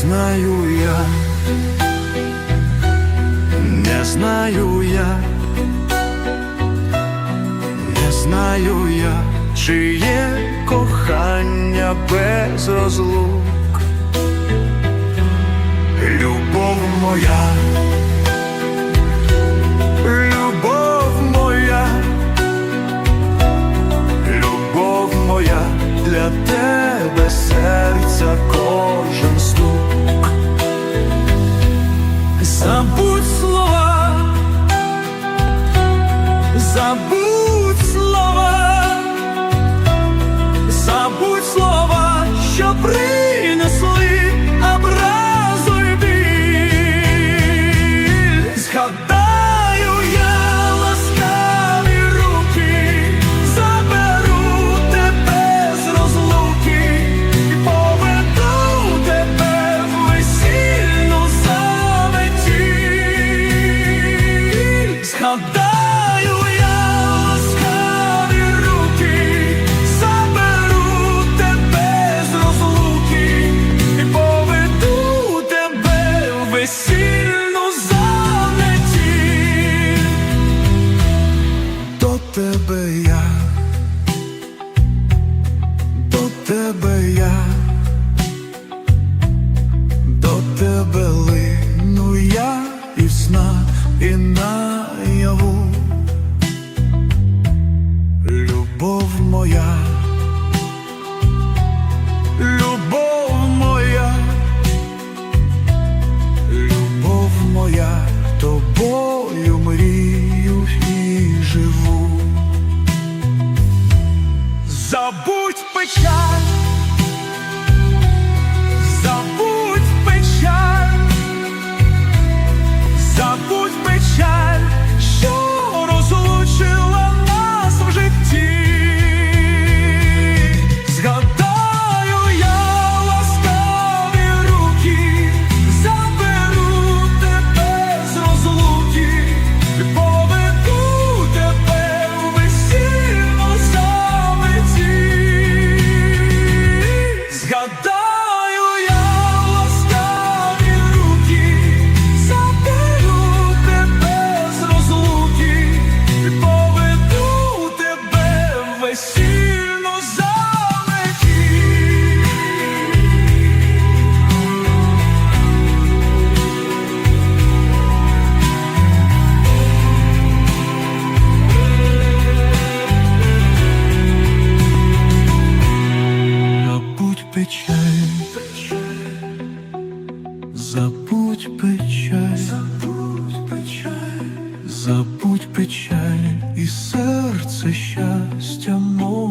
знаю я, не знаю я, не знаю я, чи є кохання без розлук, любов моя. Для тебе серця забудь слова, забудь. in the Забудь печаль, забудь печаль, забудь печаль, і серце щастя мов.